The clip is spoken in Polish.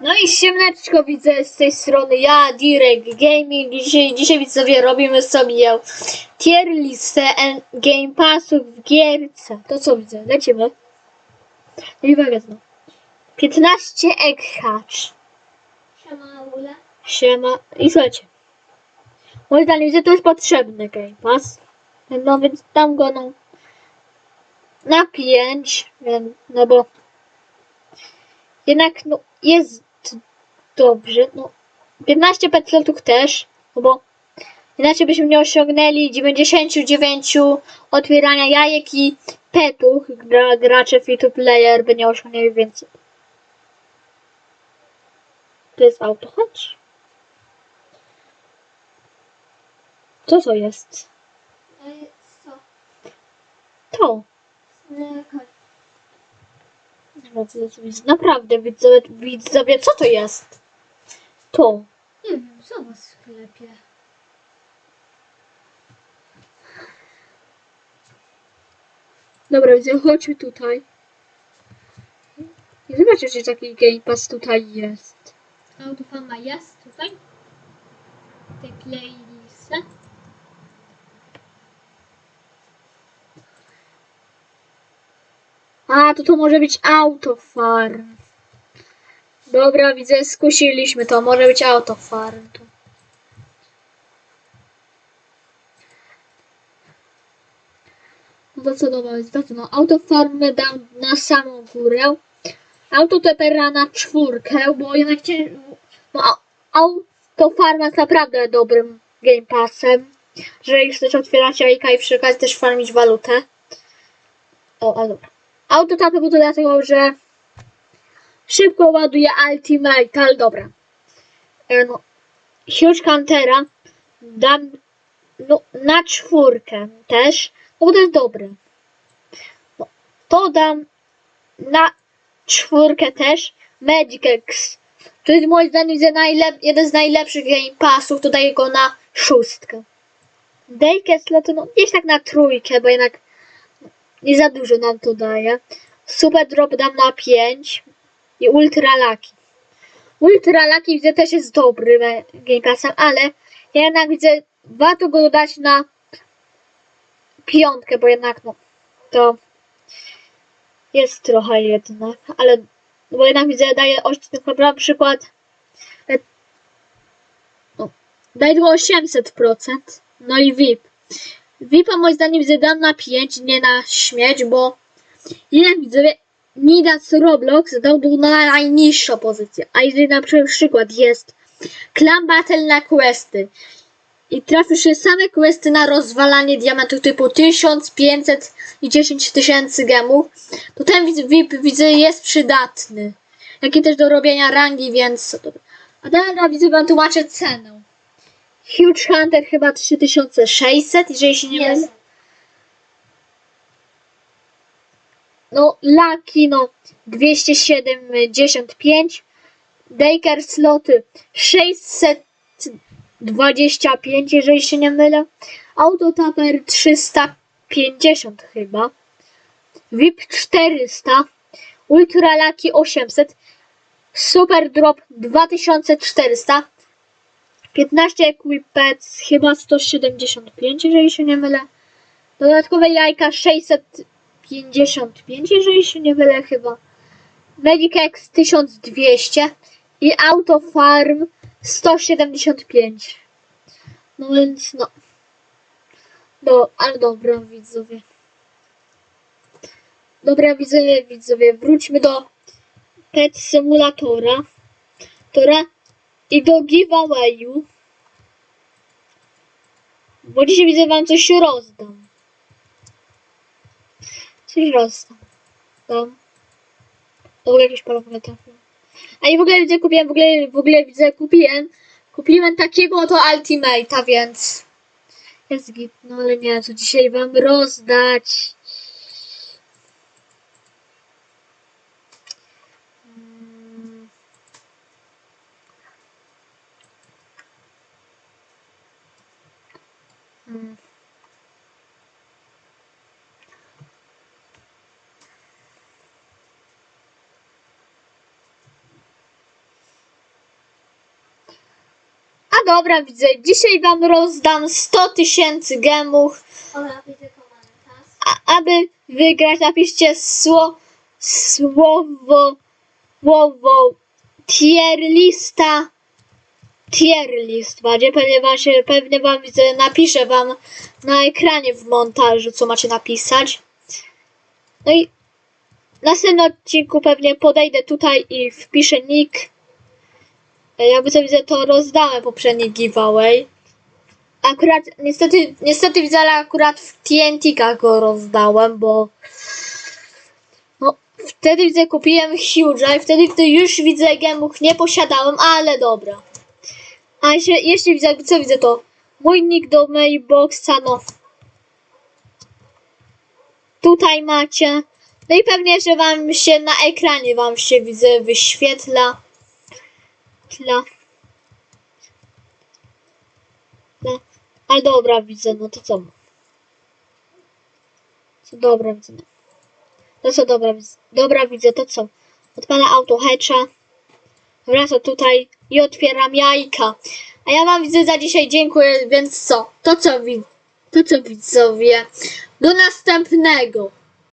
No i siemneczko widzę z tej strony, ja, Direk Gaming. Dzisiaj, dzisiaj widzowie robimy sobie tier listę Game Passów w gierce. To co widzę, lecimy. I uwaga znowu. 15 egg hatch. Siema Ule. Siema. I słuchajcie. Moim zdaniem widzę, to jest potrzebny Game Pass. No więc dam go no, na 5, no bo jednak no, jest dobrze. No, 15 petslotów też, no bo inaczej byśmy nie osiągnęli 99 otwierania jajek i petów. Gra, gracze free to player by nie osiągnęli więcej. To jest auto, chodź. Co to jest? To. No, Naprawdę, widzowie, widzowie, co to jest? To. Nie wiem, co w sklepie? Dobra, widzę, chodźmy tutaj. I zobaczcie, czy taki Game Pass tutaj jest. Autofama jest tutaj. Te playlistę. A, to to może być Autofarm. Dobra, widzę, skusiliśmy to. Może być Autofarm. Tu. No to co dobra, jest to no, Autofarm dam na samą górę. Autotepera na czwórkę, bo jednak cię, no, jest naprawdę dobrym Game Passem. Że już też otwierać jajka i przy okazji też farmić walutę. O, a dobra. Autotapy bo to dlatego, że szybko ładuje Ultimate, ale dobra. E, No, Huge Huntera dam no, na czwórkę też, no bo to jest dobre. No, to dam na czwórkę też. Magic X. To jest moim zdaniem jeden z najlepszych Game Passów, to daję go na szóstkę. Daycastle to no, gdzieś tak na trójkę, bo jednak nie za dużo nam to daje. Super Drop dam na 5 i Ultra Lucky. Ultra Lucky widzę też jest dobry Game Passem, ale ja jednak widzę, warto go dać na piątkę, bo jednak no, to jest trochę jednak, ale bo jednak widzę, daje na przykład e, no, daje tylko 800%, no i VIP. VIP-a moim zdaniem widzę dam na 5, nie na śmieć, bo jak widzowie, Nidas Roblox dał na najniższą pozycję. A jeżeli na przykład jest Clan Battle na questy i trafisz się same questy na rozwalanie diamentów typu 1500 i 10 tysięcy gemów, to ten VIP widzę jest przydatny. Jak i też do robienia rangi, więc... A teraz widzę wam tłumaczę cenę. Huge Hunter chyba 3600, jeżeli się nie mylę. No, Lucky, no, 275. Daycare sloty 625, jeżeli się nie mylę. Autotaper 350 chyba. VIP 400. Ultra Lucky 800. Super Drop 2400. 15 Equipets chyba 175, jeżeli się nie mylę. Dodatkowe jajka 655, jeżeli się nie mylę chyba. Magic X 1200 i Auto Farm 175. No więc no. No, ale dobra widzowie. Dobra widzowie, widzowie, wróćmy do Pet Simulatora. Tora i do giveawayu. Bo dzisiaj widzę wam coś rozdam. Coś rozdam. Dam. O, w ogóle jakieś palowe trafiło. A i w ogóle widzę, kupiłem, w ogóle, w ogóle widzę, kupiłem, kupiłem takiego oto Ultimate'a, więc jest git, no ale nie, co dzisiaj wam rozdać. Mm. Mm. Dobra, widzę. Dzisiaj wam rozdam 100 tysięcy gemów. A, aby wygrać, napiszcie sło, słowo, słowo tier lista. Tier list będzie, pewnie wam, się, pewnie wam widzę, napiszę wam na ekranie w montażu, co macie napisać. No i w następnym odcinku pewnie podejdę tutaj i wpiszę nick. Jakby co widzę, to rozdałem poprzedni giveaway. Akurat, niestety, niestety widzę, ale akurat w TNT-kach go rozdałem, bo no, wtedy widzę, kupiłem Huge'a i wtedy, gdy już widzę gemów nie posiadałem, ale dobra. A jeśli, jeśli widzę, co widzę, to mój nick do mailboxa, no tutaj macie. No i pewnie, że wam się na ekranie wam się widzę wyświetla. Tla. No, ale dobra, widzę, no to co? Co dobra, widzę. No. Co dobra, widzę. Dobra, widzę, to co? Odpala auto hatcha. Wracam tutaj i otwieram jajka. A ja wam widzę za dzisiaj dziękuję, więc co? To co wi- to co widzowie? Do następnego.